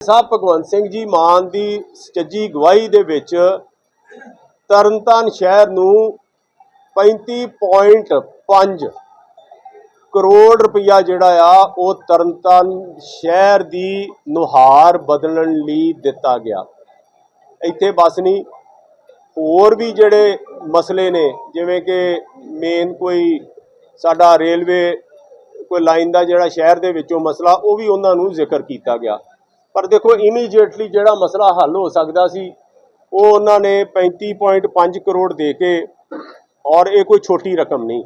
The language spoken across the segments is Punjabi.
ਸਾਹਿਬ ਭਗਵੰਤ ਸਿੰਘ ਜੀ ਮਾਨ ਦੀ ਸੱਜੀ ਗਵਾਹੀ ਦੇ ਵਿੱਚ ਤਰਨਤਾਰਨ ਸ਼ਹਿਰ ਨੂੰ 35.5 ਕਰੋੜ ਰੁਪਇਆ ਜਿਹੜਾ ਆ, ਉਹ ਤਰਨਤਾਰਨ ਸ਼ਹਿਰ ਦੀ ਨੁਹਾਰ ਬਦਲਣ ਲਈ ਦਿੱਤਾ ਗਿਆ। ਇੱਥੇ ਬਸ ਨਹੀਂ, ਹੋਰ ਵੀ ਜਿਹੜੇ ਮਸਲੇ ਨੇ, ਜਿਵੇਂ ਕਿ ਮੇਨ ਕੋਈ ਸਾਡਾ ਰੇਲਵੇ, ਕੋਈ ਲਾਈਨ ਦਾ ਜਿਹੜਾ ਸ਼ਹਿਰ ਦੇ ਵਿੱਚੋਂ ਮਸਲਾ, ਉਹ ਵੀ ਉਹਨਾਂ ਨੂੰ ਜ਼ਿਕਰ ਕੀਤਾ ਗਿਆ। ਪਰ ਦੇਖੋ ਇਮੀਡੀਏਟਲੀ ਜਿਹੜਾ ਮਸਲਾ ਹੱਲ ਹੋ ਸਕਦਾ ਸੀ, ਉਹ ਉਹਨਾਂ ਨੇ 35.5 ਕਰੋੜ ਦੇ ਕੇ ਔਰ ਇਹ ਕੋਈ ਛੋਟੀ ਰਕਮ ਨਹੀਂ।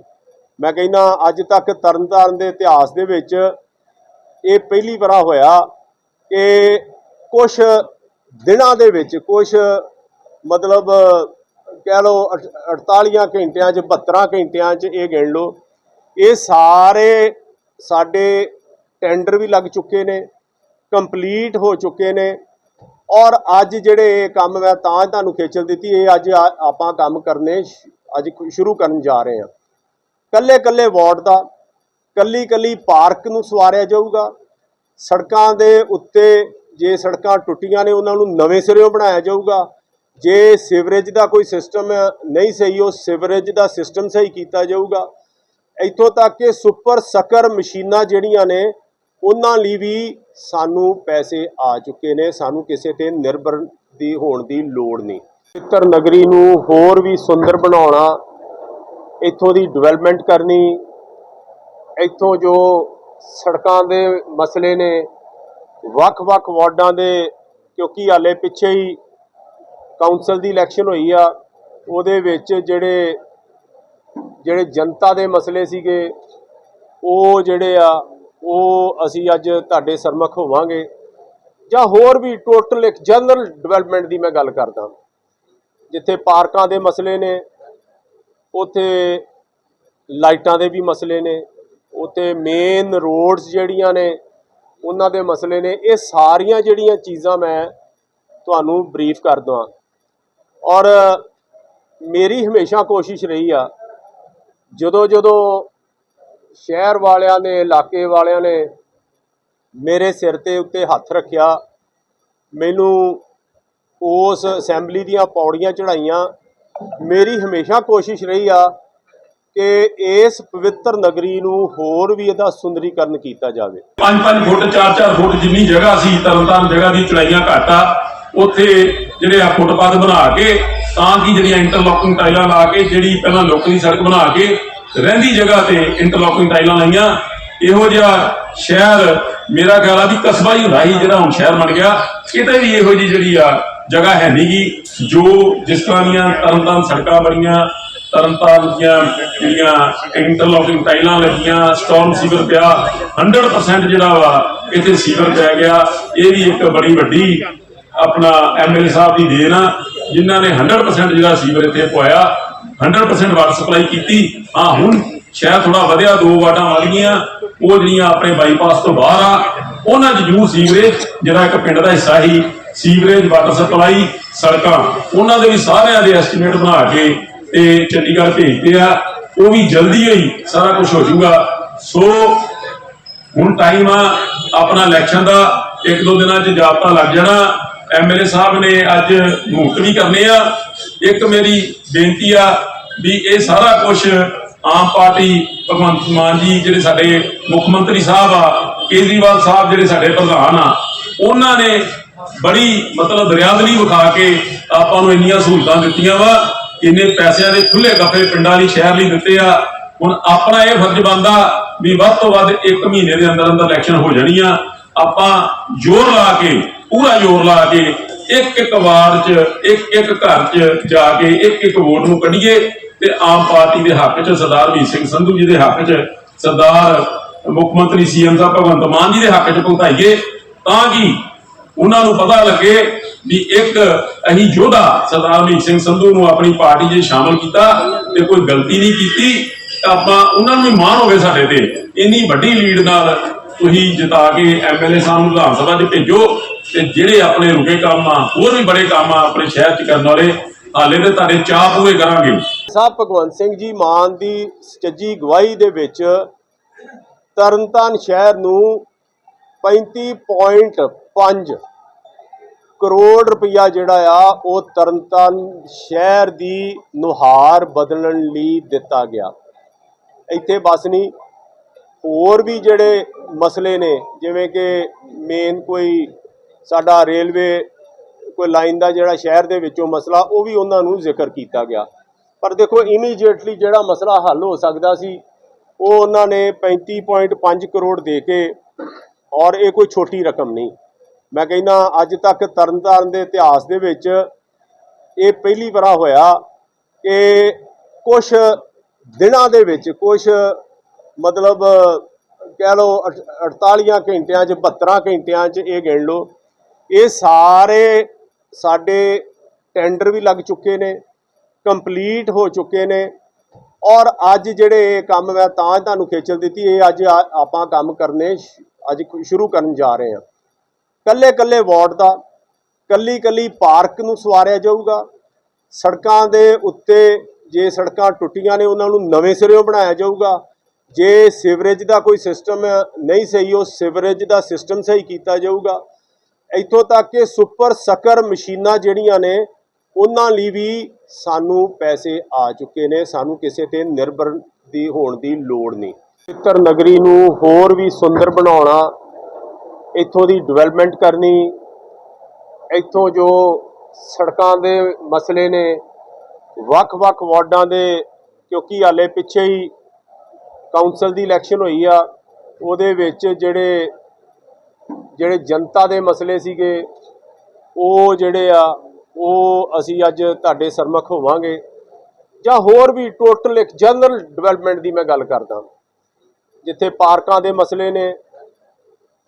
ਮੈਂ ਕਹਿੰਦਾ ਅੱਜ ਤੱਕ ਤਰਨਤਾਰਨ ਦੇ ਇਤਿਹਾਸ ਦੇ ਵਿੱਚ ਇਹ ਪਹਿਲੀ ਵਾਰ ਹੋਇਆ ਕਿ ਕੁਝ ਦਿਨਾਂ ਦੇ ਵਿੱਚ ਕੁਝ ਮਤਲਬ ਕਹਿ ਲਓ ਅਠ- 48 ਘੰਟਿਆਂ 'ਚ 72 ਘੰਟਿਆਂ 'ਚ ਇਹ ਗਿਣ ਲਓ, ਇਹ ਸਾਰੇ ਸਾਡੇ ਟੈਂਡਰ ਵੀ ਲੱਗ ਚੁੱਕੇ ਨੇ। ਕੰਪਲੀਟ ਹੋ ਚੁੱਕੇ ਨੇ। ਔਰ ਅੱਜ ਜਿਹੜੇ ਇਹ ਕੰਮ ਮੈਂ ਤਾਂ ਤੁਹਾਨੂੰ ਖੇਚਲ ਦਿੱਤੀ। ਇਹ ਅੱਜ ਆ- ਆਪਾਂ ਕੰਮ ਕਰਨੇ ਸ਼- ਅੱਜ ਕੁ- ਸ਼ੁਰੂ ਕਰਨ ਜਾ ਰਹੇ ਹਾਂ। ਕੱਲੇ ਕੱਲੇ ਵਾਰਡ ਦਾ ਕੱਲੀ ਕੱਲੀ ਪਾਰਕ ਨੂੰ ਸਵਾਰਿਆ ਜਾਊਗਾ। ਸੜਕਾਂ ਦੇ ਉੱਤੇ ਜੇ ਸੜਕਾਂ ਟੁੱਟੀਆਂ ਨੇ, ਉਹਨਾਂ ਨੂੰ ਨਵੇਂ ਸਿਰਿਓਂ ਬਣਾਇਆ ਜਾਊਗਾ। ਜੇ ਸੀਵਰੇਜ ਦਾ ਕੋਈ ਸਿਸਟਮ ਨਹੀਂ ਸਹੀ, ਉਹ ਸੀਵਰੇਜ ਦਾ ਸਿਸਟਮ ਸਹੀ ਕੀਤਾ ਜਾਊਗਾ। ਇੱਥੋਂ ਤੱਕ ਕਿ ਸੁਪਰ ਸਕਰ ਮਸ਼ੀਨਾਂ ਜਿਹੜੀਆਂ ਨੇ, ਉਹਨਾਂ ਲਈ ਵੀ ਸਾਨੂੰ ਪੈਸੇ ਆ ਚੁੱਕੇ ਨੇ, ਸਾਨੂੰ ਕਿਸੇ ਤੇ ਨਿਰਭਰ ਦੀ ਹੋਣ ਦੀ ਲੋੜ ਨਹੀਂ। ਚਿੱਤਰ ਨਗਰੀ ਨੂੰ ਹੋਰ ਵੀ ਸੁੰਦਰ ਬਣਾਉਣਾ, ਇੱਥੋਂ ਦੀ ਡਿਵੈਲਪਮੈਂਟ ਕਰਨੀ, ਇੱਥੋਂ ਜੋ ਸੜਕਾਂ ਦੇ ਮਸਲੇ ਨੇ, ਵੱਖ-ਵੱਖ ਵਾਰਡਾਂ ਦੇ, ਕਿਉਂਕਿ ਹਾਲੇ ਪਿੱਛੇ ਹੀ ਕਾਉਂਸਲ ਦੀ ਇਲੈਕਸ਼ਨ ਹੋਈ ਆ, ਉਹਦੇ ਵਿੱਚ ਜਿਹੜੇ ਜਿਹੜੇ ਜਨਤਾ ਦੇ ਮਸਲੇ ਸੀਗੇ, ਉਹ ਜਿਹੜੇ ਆ ਉਹ ਅਸੀਂ ਅੱਜ ਤੁਹਾਡੇ ਸਰਮੁਖ ਹੋਵਾਂਗੇ। ਜਾਂ ਹੋਰ ਵੀ ਟੋਟਲ ਇੱਕ ਜਨਰਲ ਡਿਵੈਲਪਮੈਂਟ ਦੀ ਮੈਂ ਗੱਲ ਕਰਦਾ ਜਿੱਥੇ ਪਾਰਕਾਂ ਦੇ ਮਸਲੇ ਨੇ, ਉੱਥੇ ਲਾਈਟਾਂ ਦੇ ਵੀ ਮਸਲੇ ਨੇ, ਉੱਥੇ ਮੇਨ ਰੋਡਸ ਜਿਹੜੀਆਂ ਨੇ, ਉਹਨਾਂ ਦੇ ਮਸਲੇ ਨੇ। ਇਹ ਸਾਰੀਆਂ ਜਿਹੜੀਆਂ ਚੀਜ਼ਾਂ ਮੈਂ ਤੁਹਾਨੂੰ ਬਰੀਫ ਕਰ ਦਵਾਂ। ਔਰ ਮੇਰੀ ਹਮੇਸ਼ਾ ਕੋਸ਼ਿਸ਼ ਰਹੀ ਆ ਜਦੋਂ ਜਦੋਂ ਸ਼ਹਿਰ ਵਾਲਿਆਂ ਨੇ, ਇਲਾਕੇ ਵਾਲਿਆਂ ਨੇ ਮੇਰੇ ਸਿਰ ਤੇ ਉੱਤੇ ਹੱਥ ਰੱਖਿਆ। ਮੈਨੂੰ ਉਸ ਅਸੈਂਬਲੀ ਦੀਆਂ ਪੌੜੀਆਂ ਚੜਾਈਆਂ ਮੇਰੀ ਹਮੇਸ਼ਾ ਕੋਸ਼ਿਸ਼ ਰਹੀ ਆ ਕਿ ਇਸ ਪਵਿੱਤਰ ਨਗਰੀ ਨੂੰ ਹੋਰ ਵੀ ਇਹਦਾ ਸੁੰਦਰੀਕਰਨ ਕੀਤਾ ਜਾਵੇ। 5-5 ਫੁੱਟ 4-4 ਫੁੱਟ ਜਿੰਨੀ ਜਗ੍ਹਾ ਸੀ, ਤਰਨਤਾਰਨ ਜਗ੍ਹਾ ਦੀ ਚੜਾਈਆਂ ਘੱਟ ਆ। ਉੱਥੇ ਜਿਹੜੇ ਆ ਫੁੱਟਪਾਥ ਬਣਾ ਕੇ, ਤਾਂ ਕਿ ਜਿਹੜੀਆਂ ਇੰਟਰਲੋਕਿੰਗ ਟਾਈਲਾਂ ਲਾ ਕੇ, ਜਿਹੜੀ ਪਹਿਲਾਂ ਲੋਕਾਂ ਸੜਕ ਬਣਾ ਕੇ ਰਹਿੰਦੀ ਜਗ੍ਹਾ ਤੇ ਇੰਟਰਲੋਕਿੰਗ ਟਾਈਲਾਂ ਲਾਈਆਂ। ਇਹੋ ਜਿਹਾ ਸ਼ਹਿਰ ਮੇਰਾ ਖਿਆਲ ਆ ਵੀ ਕਸਬਾ ਹੀ ਹੁੰਦਾ ਸੀ, ਜਿਹੜਾ ਹੁਣ ਸ਼ਹਿਰ ਬਣ ਗਿਆ। ਕਿਤੇ ਵੀ ਇਹੋ ਜਿਹੀ ਜਿਹੜੀ ਆ ਜਗ੍ਹਾ ਹੈ ਨਹੀਂਗੀ ਜੋ ਜਿਸ ਤਰ੍ਹਾਂ ਦੀਆਂ ਤਰਨਤਾਰਨ ਸੜਕਾਂ ਬਣੀਆਂ, ਤਰਨਤਾਰਨ ਦੀਆਂ ਜਿਹੜੀਆਂ ਇੰਟਰਲੋਕਿੰਗ ਟਾਈਲਾਂ ਲੱਗੀਆਂ ਸਟਾਰਮ ਸੀਵਰ ਪਿਆ 100% ਜਿਹੜਾ ਵਾ ਇੱਥੇ ਸੀਵਰ ਪੈ ਗਿਆ। ਇਹ ਵੀ ਇੱਕ ਬੜੀ ਵੱਡੀ ਆਪਣਾ ਐਮਐਲਏ ਸਾਹਿਬ ਦੀ ਦੇਣ ਆ, ਜਿਨ੍ਹਾਂ ਨੇ 100% ਜਿਹੜਾ ਸੀਵਰ ਇੱਥੇ ਪਵਾਇਆ। 100% ਵਾਟਰ ਸਪਲਾਈ ਕੀਤੀ। ਹਾਂ, ਹੁਣ ਸ਼ਹਿਰ ਥੋੜਾ ਵਧਿਆ, ਦੋ ਵਾਟਾਂ ਵੱਧ ਉਹ ਜਿਹੜੀਆਂ ਆਪਣੇ ਬਾਈਪਾਸ ਤੋਂ ਬਾਹਰ ਆ, ਉਹਨਾਂ 'ਚ ਜੂ ਸੀਵਰੇਜ ਜਿਹੜਾ ਇੱਕ ਪਿੰਡ ਦਾ ਹਿੱਸਾ ਹੀ ਸੀਵਰੇਜ ਵਾਟਰ ਸਪਲਾਈ ਸੜਕਾਂ। ਉਹਨਾਂ ਦੇ ਵੀ ਸਾਰਿਆਂ ਦੇ ਐਸਟੀਮੇਟ ਬਣਾ ਕੇ ਤੇ ਚੰਡੀਗੜ੍ਹ ਭੇਜਦੇ ਆ। ਉਹ ਵੀ ਜਲਦੀ ਹੀ ਸਾਰਾ ਕੁਝ ਹੋ ਜਾਊਗਾ। ਸੋ ਹੁਣ ਟਾਈਮ ਆ ਆਪਣਾ ਇਲੈਕਸ਼ਨ ਦਾ। ਇੱਕ ਦੋ ਦਿਨਾਂ 'ਚ ਜਾਬਤਾ ਲੱਗ ਜਾਣਾ। ਐਮਐਲਏ ਸਾਹਿਬ ਨੇ ਅੱਜ ਮੁਕਤ ਵੀ ਕਰਨੇ ਆ। ਇੱਕ ਮੇਰੀ ਬੇਨਤੀ ਆ ਵੀ ਇਹ ਸਾਰਾ ਕੁਝ ਆਮ ਪਾਰਟੀ ਭਗਵੰਤ ਮਾਨ ਜੀ ਜਿਹੜੇ ਸਾਡੇ ਮੁੱਖ ਮੰਤਰੀ ਸਾਹਿਬ ਆ, ਕੇਜਰੀਵਾਲ ਸਾਹਿਬ ਜਿਹੜੇ ਸਾਡੇ ਪ੍ਰਧਾਨ ਆ, ਉਹਨਾਂ ਨੇ ਬੜੀ ਮਤਲਬ ਦਰਿਆਦਲੀ ਵਿਖਾ ਕੇ ਆਪਾਂ ਨੂੰ ਇੰਨੀਆਂ ਸਹੂਲਤਾਂ ਦਿੱਤੀਆਂ ਵਾ। ਇੰਨੇ ਪੈਸਿਆਂ ਦੇ ਖੁੱਲੇ ਗੱਫੇ ਪਿੰਡਾਂ ਲਈ ਸ਼ਹਿਰ ਲਈ ਦਿੱਤੇ ਆ। ਹੁਣ ਆਪਣਾ ਇਹ ਫਰਜ਼ ਬਣਦਾ ਵੀ ਵੱਧ ਤੋਂ ਵੱਧ 1 ਮਹੀਨੇ ਦੇ ਅੰਦਰ ਅੰਦਰ ਇਲੈਕਸ਼ਨ ਹੋ ਜਾਣੀ ਆ। ਆਪਾਂ ਜ਼ੋਰ ਲਾ ਕੇ ਪੂਰਾ ਜ਼ੋਰ ਲਾ ਕੇ ਇੱਕ ਇੱਕ ਵਾਰ 'ਚ, ਇੱਕ ਇੱਕ ਘਰ 'ਚ ਜਾ ਕੇ ਇੱਕ ਇੱਕ ਵੋਟ ਨੂੰ ਕੱਢੀਏ ਤੇ ਆਮ ਪਾਰਟੀ ਦੇ ਹੱਕ 'ਚ ਸਰਦਾਰ ਵੀਰ ਸਿੰਘ ਸੰਧੂ ਜੀ ਦੇ ਹੱਕ 'ਚ ਸਰਦਾਰ ਮੁੱਖ ਮੰਤਰੀ ਸੀਐਮ ਸਾਹਿਬ ਭਗਵੰਤ ਮਾਨ ਜੀ ਦੇ ਹੱਕ 'ਚ ਪਹੁੰਚਾਈਏ ਤਾਂ ਕਿ ਉਹਨਾਂ ਨੂੰ ਪਤਾ ਲੱਗੇ ਵੀ ਇੱਕ ਅਹੀਂ ਯੋਧਾ ਸਰਦਾਰ ਵੀਰ ਸਿੰਘ ਸੰਧੂ ਨੂੰ ਆਪਣੀ ਪਾਰਟੀ 'ਚ ਸ਼ਾਮਲ ਕੀਤਾ ਤੇ ਕੋਈ ਗਲਤੀ ਨਹੀਂ ਕੀਤੀ, ਤਾਂ ਆਪਾਂ ਉਹਨਾਂ ਨੂੰ ਵੀ ਮਾਣ ਹੋਵੇ ਸਾਡੇ ਤੇ। ਇੰਨੀ ਵੱਡੀ ਲੀਡ ਨਾਲ ਤੁਸੀਂ ਜਿਤਾ ਕੇ ਐਮਐਲਏ ਸਾਹਿਬ ਨੂੰ ਵਿਧਾਨ ਸਭਾ 'ਚ ਭੇਜੋ ਤੇ ਜਿਹੜੇ ਆਪਣੇ ਰੁਕੇ ਕੰਮ ਆ, ਹੋਰ ਵੀ ਬੜੇ ਕੰਮ ਆ ਆਪਣੇ ਸ਼ਹਿਰ 'ਚ ਕਰਨ ਵਾਲੇ, ਹਾਲੇ ਤੇ ਤੁਹਾਡੇ ਚਾਹ ਪੂਰੇ ਕਰਾਂਗੇ। ਸਾਹਿਬ, ਭਗਵੰਤ ਸਿੰਘ ਜੀ ਮਾਨ ਦੀ ਸੱਚੀ ਗਵਾਹੀ ਦੇ ਵਿੱਚ ਤਰਨਤਾਰਨ ਸ਼ਹਿਰ ਨੂੰ 35.5 ਕਰੋੜ ਰੁਪਇਆ ਜਿਹੜਾ ਆ, ਉਹ ਤਰਨਤਾਰਨ ਸ਼ਹਿਰ ਦੀ ਨੁਹਾਰ ਬਦਲਣ ਲਈ ਦਿੱਤਾ ਗਿਆ। ਇੱਥੇ ਬਸ ਨਹੀਂ ਹੋਰ ਵੀ ਜਿਹੜੇ ਮਸਲੇ ਨੇ, ਜਿਵੇਂ ਕਿ ਮੇਨ ਕੋਈ ਸਾਡਾ ਰੇਲਵੇ ਕੋਈ ਲਾਈਨ ਦਾ ਜਿਹੜਾ ਸ਼ਹਿਰ ਦੇ ਵਿੱਚੋਂ ਮਸਲਾ, ਉਹ ਵੀ ਉਹਨਾਂ ਨੂੰ ਜ਼ਿਕਰ ਕੀਤਾ ਗਿਆ। ਪਰ ਦੇਖੋ ਇਮੀਡੀਏਟਲੀ ਜਿਹੜਾ ਮਸਲਾ ਹੱਲ ਹੋ ਸਕਦਾ ਸੀ, ਉਹ ਉਹਨਾਂ ਨੇ 35.5 ਕਰੋੜ ਦੇ ਕੇ, ਔਰ ਇਹ ਕੋਈ ਛੋਟੀ ਰਕਮ ਨਹੀਂ। ਮੈਂ ਕਹਿੰਦਾ, ਅੱਜ ਤੱਕ ਤਰਨਤਾਰਨ ਦੇ ਇਤਿਹਾਸ ਦੇ ਵਿੱਚ ਇਹ ਪਹਿਲੀ ਵਾਰ ਹੋਇਆ ਕਿ ਕੁਝ ਦਿਨਾਂ ਦੇ ਵਿੱਚ ਕੁਝ ਮਤਲਬ, ਕਹਿ ਲਓ 48 ਘੰਟਿਆਂ 'ਚ 72 ਘੰਟਿਆਂ 'ਚ ਇਹ ਗਿਣ ਲਓ। ਇਹ ਸਾਰੇ ਸਾਡੇ ਟੈਂਡਰ ਵੀ ਲੱਗ ਚੁੱਕੇ ਨੇ ਕੰਪਲੀਟ ਹੋ ਚੁੱਕੇ ਨੇ। ਔਰ ਅੱਜ ਜਿਹੜੇ ਇਹ ਕੰਮ ਮੈਂ ਤਾਂ ਤੁਹਾਨੂੰ ਖੇਚਲ ਦਿੱਤੀ, ਇਹ ਅੱਜ ਆ- ਆਪਾਂ ਕੰਮ ਕਰਨੇ ਅੱਜ ਸ਼ੁਰੂ ਕਰਨ ਜਾ ਰਹੇ ਹਾਂ। ਕੱਲੇ ਕੱਲੇ ਵਾਰਡ ਦਾ ਕੱਲੀ ਕੱਲੀ ਪਾਰਕ ਨੂੰ ਸਵਾਰਿਆ ਜਾਊਗਾ। ਸੜਕਾਂ ਦੇ ਉੱਤੇ ਜੇ ਸੜਕਾਂ ਟੁੱਟੀਆਂ ਨੇ, ਉਹਨਾਂ ਨੂੰ ਨਵੇਂ ਸਿਰਿਓਂ ਬਣਾਇਆ ਜਾਊਗਾ। ਜੇ ਸੀਵਰੇਜ ਦਾ ਕੋਈ ਸਿਸਟਮ ਨਹੀਂ ਸਹੀ, ਉਹ ਸੀਵਰੇਜ ਦਾ ਸਿਸਟਮ ਸਹੀ ਕੀਤਾ ਜਾਊਗਾ। ਇੱਥੋਂ ਤੱਕ ਕਿ ਸੁਪਰ ਸਕਰ ਮਸ਼ੀਨਾਂ ਜਿਹੜੀਆਂ ਨੇ, ਉਹਨਾਂ ਲਈ ਵੀ ਸਾਨੂੰ ਪੈਸੇ ਆ ਚੁੱਕੇ ਨੇ। ਸਾਨੂੰ ਕਿਸੇ ਤੇ ਨਿਰਭਰ ਦੀ ਹੋਣ ਦੀ ਲੋੜ ਨਹੀਂ। ਚਿੱਤਰ ਨਗਰੀ ਨੂੰ ਹੋਰ ਵੀ ਸੁੰਦਰ ਬਣਾਉਣਾ, ਇੱਥੋਂ ਦੀ ਡਿਵੈਲਪਮੈਂਟ ਕਰਨੀ, ਇੱਥੋਂ ਜੋ ਸੜਕਾਂ ਦੇ ਮਸਲੇ ਨੇ, ਵੱਖ-ਵੱਖ ਵਾਰਡਾਂ ਦੇ, ਕਿਉਂਕਿ ਹਾਲੇ ਪਿੱਛੇ ਹੀ ਕਾਉਂਸਲ ਦੀ ਇਲੈਕਸ਼ਨ ਹੋਈ ਆ, ਉਹਦੇ ਵਿੱਚ ਜਿਹੜੇ ਜਿਹੜੇ ਜਨਤਾ ਦੇ ਮਸਲੇ ਸੀਗੇ, ਉਹ ਜਿਹੜੇ ਆ, ਉਹ ਅਸੀਂ ਅੱਜ ਤੁਹਾਡੇ ਸਰਮੁਖ ਹੋਵਾਂਗੇ। ਜਾਂ ਹੋਰ ਵੀ ਟੋਟਲ ਇੱਕ ਜਨਰਲ ਡਿਵੈਲਪਮੈਂਟ ਦੀ ਮੈਂ ਗੱਲ ਕਰਦਾ ਜਿੱਥੇ ਪਾਰਕਾਂ ਦੇ ਮਸਲੇ ਨੇ,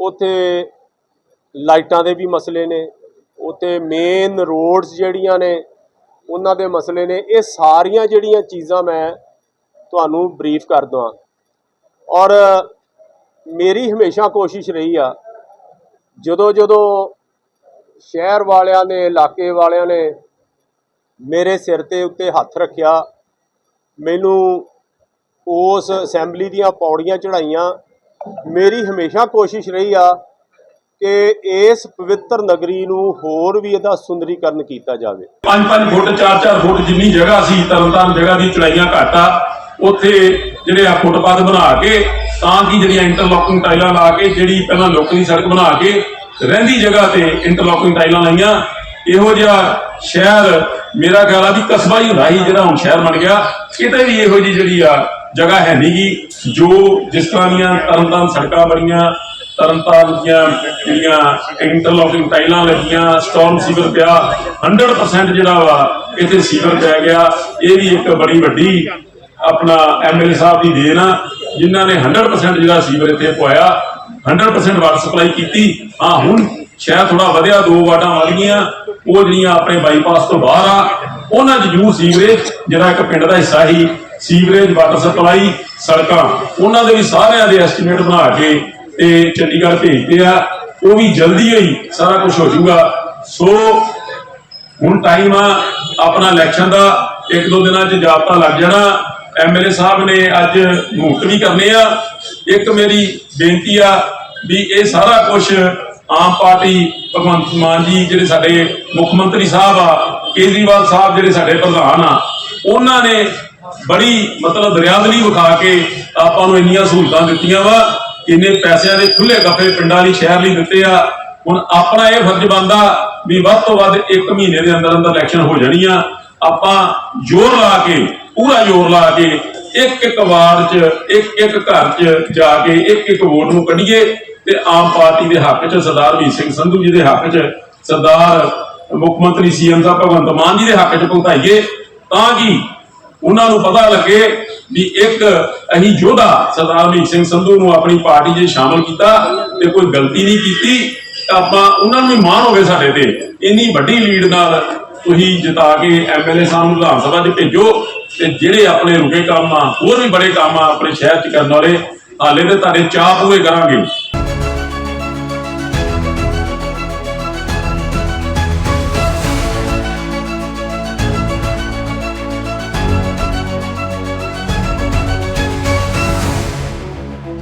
ਉਥੇ ਲਾਈਟਾਂ ਦੇ ਵੀ ਮਸਲੇ ਨੇ ਉਤੇ ਮੇਨ ਰੋਡਸ ਜਿਹੜੀਆਂ ਨੇ, ਉਹਨਾਂ ਦੇ ਮਸਲੇ ਨੇ। ਇਹ ਸਾਰੀਆਂ ਜਿਹੜੀਆਂ ਚੀਜ਼ਾਂ ਮੈਂ ਤੁਹਾਨੂੰ ਬਰੀਫ ਕਰ ਦਵਾਂ। ਔਰ ਮੇਰੀ ਹਮੇਸ਼ਾ ਕੋਸ਼ਿਸ਼ ਰਹੀ ਆ, ਜਦੋਂ ਜਦੋਂ ਸ਼ਹਿਰ ਵਾਲਿਆਂ ਨੇ, ਇਲਾਕੇ ਵਾਲਿਆਂ ਨੇ ਮੇਰੇ ਸਿਰ ਤੇ ਉੱਤੇ ਹੱਥ ਰੱਖਿਆ, ਮੈਨੂੰ ਉਸ ਅਸੈਂਬਲੀ ਦੀਆਂ ਪੌੜੀਆਂ ਚੜਾਈਆਂ ਮੇਰੀ ਹਮੇਸ਼ਾ ਕੋਸ਼ਿਸ਼ ਰਹੀ ਆ ਕਿ ਇਸ ਪਵਿੱਤਰ ਨਗਰੀ ਨੂੰ ਹੋਰ ਵੀ ਇਹਦਾ ਸੁੰਦਰੀਕਰਨ ਕੀਤਾ ਜਾਵੇ। 5-5 ਫੁੱਟ 4-4 ਫੁੱਟ ਜਿੰਨੀ ਜਗ੍ਹਾ ਸੀ, ਤਰਨਤਾਰਨ ਜਗ੍ਹਾ ਦੀ ਚੜਾਈਆਂ ਘੱਟ ਆ। ਉੱਥੇ ਜਿਹੜੇ ਆ ਫੁੱਟਪਾਥ ਬਣਾ ਕੇ, ਤਾਂ ਕਿ ਜਿਹੜੀਆਂ ਇੰਟਰਲੋਕਿੰਗ ਟਾਈਲਾਂ ਲਾ ਕੇ, ਜਿਹੜੀ ਪਹਿਲਾਂ ਲੋਕਲੀ ਸੜਕ ਬਣਾ ਕੇ, ਰਹਿੰਦੀ ਜਗ੍ਹਾ ਤੇ ਇੰਟਰਲੋਕਿੰਗ ਟਾਈਲਾਂ ਲਾਈਆਂ। ਇਹੋ ਜਿਹਾ ਸ਼ਹਿਰ ਮੇਰਾ ਖਿਆਲ ਆ ਵੀ ਕਸਬਾ ਹੀ ਹੁੰਦਾ ਸੀ, ਜਿਹੜਾ ਹੁਣ ਸ਼ਹਿਰ ਬਣ ਗਿਆ। ਕਿਤੇ ਵੀ ਇਹੋ ਜਿਹੀ ਜਿਹੜੀ ਆ ਜਗ੍ਹਾ ਹੈ ਨਹੀਂਗੀ ਜੋ ਜਿਸ ਤਰ੍ਹਾਂ ਦੀਆਂ ਤਰਨਤਾਰਨ ਸੜਕਾਂ ਬਣੀਆਂ, ਤਰਨਤਾਰਨ ਦੀਆਂ ਜਿਹੜੀਆਂ ਇੰਟਰਲੋਕਿੰਗ ਟਾਈਲਾਂ ਲੱਗੀਆਂ ਸਟਾਰਮ ਸੀਵਰ ਪਿਆ 100% ਜਿਹੜਾ ਵਾ ਇੱਥੇ ਸੀਵਰ ਪੈ ਗਿਆ। ਇਹ ਵੀ ਇੱਕ ਬੜੀ ਵੱਡੀ ਆਪਣਾ ਐਮਐਲਏ ਸਾਹਿਬ ਦੀ ਦੇਣ ਆ, ਜਿਨ੍ਹਾਂ ਨੇ 100% ਜਿਹੜਾ ਸੀਵਰ ਇੱਥੇ ਪਵਾਇਆ 100% ਵਾਟਰ ਸਪਲਾਈ ਕੀਤੀ। ਹਾਂ, ਹੁਣ ਸ਼ਾਇਦ ਥੋੜਾ ਵਧਿਆ, ਦੋ ਵਾਟਾਂ ਵੱਧ ਉਹ ਜਿਹੜੀਆਂ ਆਪਣੇ ਬਾਈਪਾਸ ਤੋਂ ਬਾਹਰ ਆ, ਉਹਨਾਂ 'ਚ ਜੂ ਸੀਵਰੇਜ, ਜਿਹੜਾ ਇੱਕ ਪਿੰਡ ਦਾ ਹਿੱਸਾ ਹੀ ਸੀਵਰੇਜ ਵਾਟਰ ਸਪਲਾਈ ਸੜਕਾਂ, ਉਹਨਾਂ ਦੇ ਵੀ ਸਾਰਿਆਂ ਦੇ ਐਸਟੀਮੇਟ ਬਣਾ ਕੇ ਤੇ ਚੰਡੀਗੜ੍ਹ ਭੇਜਦੇ ਆ। ਉਹ ਵੀ ਜਲਦੀ ਹੀ ਸਾਰਾ ਕੁਝ ਹੋ ਜਾਊਗਾ। ਸੋ, ਹੁਣ ਟਾਈਮ ਆ ਆਪਣਾ ਇਲੈਕਸ਼ਨ ਦਾ। ਇੱਕ ਦੋ ਦਿਨਾਂ 'ਚ ਜਾਬਤਾ ਲੱਗ ਜਾਣਾ। ਐਮਐਲਏ ਸਾਹਿਬ ਨੇ ਅੱਜ ਮੁਹੂਰਤ ਵੀ ਕਰਨੇ ਆ। ਇੱਕ ਮੇਰੀ ਬੇਨਤੀ ਆ ਵੀ ਇਹ ਸਾਰਾ ਕੁਝ ਆਮ ਪਾਰਟੀ ਭਗਵੰਤ ਮਾਨ ਜੀ, ਜਿਹੜੇ ਸਾਡੇ ਮੁੱਖ ਮੰਤਰੀ ਸਾਹਿਬ ਆ, ਕੇਜਰੀਵਾਲ ਸਾਹਿਬ ਜਿਹੜੇ ਸਾਡੇ ਪ੍ਰਧਾਨ ਆ, ਉਹਨਾਂ ਨੇ ਬੜੀ ਮਤਲਬ ਦਰਿਆਦਲੀ ਵਿਖਾ ਕੇ ਆਪਾਂ ਨੂੰ ਇੰਨੀਆਂ ਸਹੂਲਤਾਂ ਦਿੱਤੀਆਂ ਵਾ, ਇੰਨੇ ਪੈਸਿਆਂ ਦੇ ਖੁੱਲੇ ਗੱਫੇ ਪਿੰਡਾਂ ਲਈ, ਸ਼ਹਿਰ ਲਈ ਦਿੱਤੇ ਆ। ਹੁਣ ਆਪਣਾ ਇਹ ਫਰਜ਼ ਬਣਦਾ ਵੀ ਵੱਧ ਤੋਂ ਵੱਧ 1 ਮਹੀਨੇ ਦੇ ਅੰਦਰ ਅੰਦਰ ਇਲੈਕਸ਼ਨ ਹੋ ਜਾਣੀ ਆ ਆਪਾਂ ਜ਼ੋਰ ਲਾ ਕੇ ਪੂਰਾ ਜ਼ੋਰ ਲਾ ਕੇ ਇੱਕ ਇੱਕ ਵਾਰਡ 'ਚ, ਇੱਕ ਇੱਕ ਘਰ 'ਚ ਜਾ ਕੇ ਇੱਕ ਇੱਕ ਵੋਟ ਨੂੰ ਕੱਢੀਏ ਤੇ ਆਮ ਪਾਰਟੀ ਦੇ ਹੱਕ 'ਚ ਸਰਦਾਰ ਵੀਰ ਸਿੰਘ ਸੰਧੂ ਜੀ ਦੇ ਹੱਕ 'ਚ ਸਰਦਾਰ ਮੁੱਖ ਮੰਤਰੀ ਸੀਐਮ ਸਾਹਿਬ ਭਗਵੰਤ ਮਾਨ ਜੀ ਦੇ ਹੱਕ 'ਚ ਭੁਗਤਾਈਏ, ਤਾਂ ਕਿ ਉਹਨਾਂ ਨੂੰ ਪਤਾ ਲੱਗੇ ਵੀ ਇੱਕ ਅਹੀਂ ਯੋਧਾ ਸਰਦਾਰ ਵੀਰ ਸਿੰਘ ਸੰਧੂ ਨੂੰ ਆਪਣੀ ਪਾਰਟੀ 'ਚ ਸ਼ਾਮਲ ਕੀਤਾ ਤੇ ਕੋਈ ਗਲਤੀ ਨਹੀਂ ਕੀਤੀ ਆਪਾਂ ਉਹਨਾਂ ਨੂੰ ਵੀ ਮਾਣ ਹੋਵੇ ਸਾਡੇ ਤੇ। ਇੰਨੀ ਵੱਡੀ ਲੀਡ ਨਾਲ ਤੁਸੀਂ ਜਿਤਾ ਕੇ ਐਮਐਲਏ ਸਾਹਿਬ ਨੂੰ ਵਿਧਾਨ ਸਭਾ 'ਚ ਭੇਜੋ। ਤੇ ਜਿਹੜੇ ਆਪਣੇ ਰੁਕੇ ਕੰਮ ਆ, ਹੋਰ ਵੀ ਬੜੇ ਕੰਮ ਆ ਆਪਣੇ ਸ਼ਹਿਰ 'ਚ ਕਰਨ ਵਾਲੇ, ਹਾਲੇ ਤੇ ਤੁਹਾਡੇ ਚਾਹ ਪੂਰੇ ਕਰਾਂਗੇ।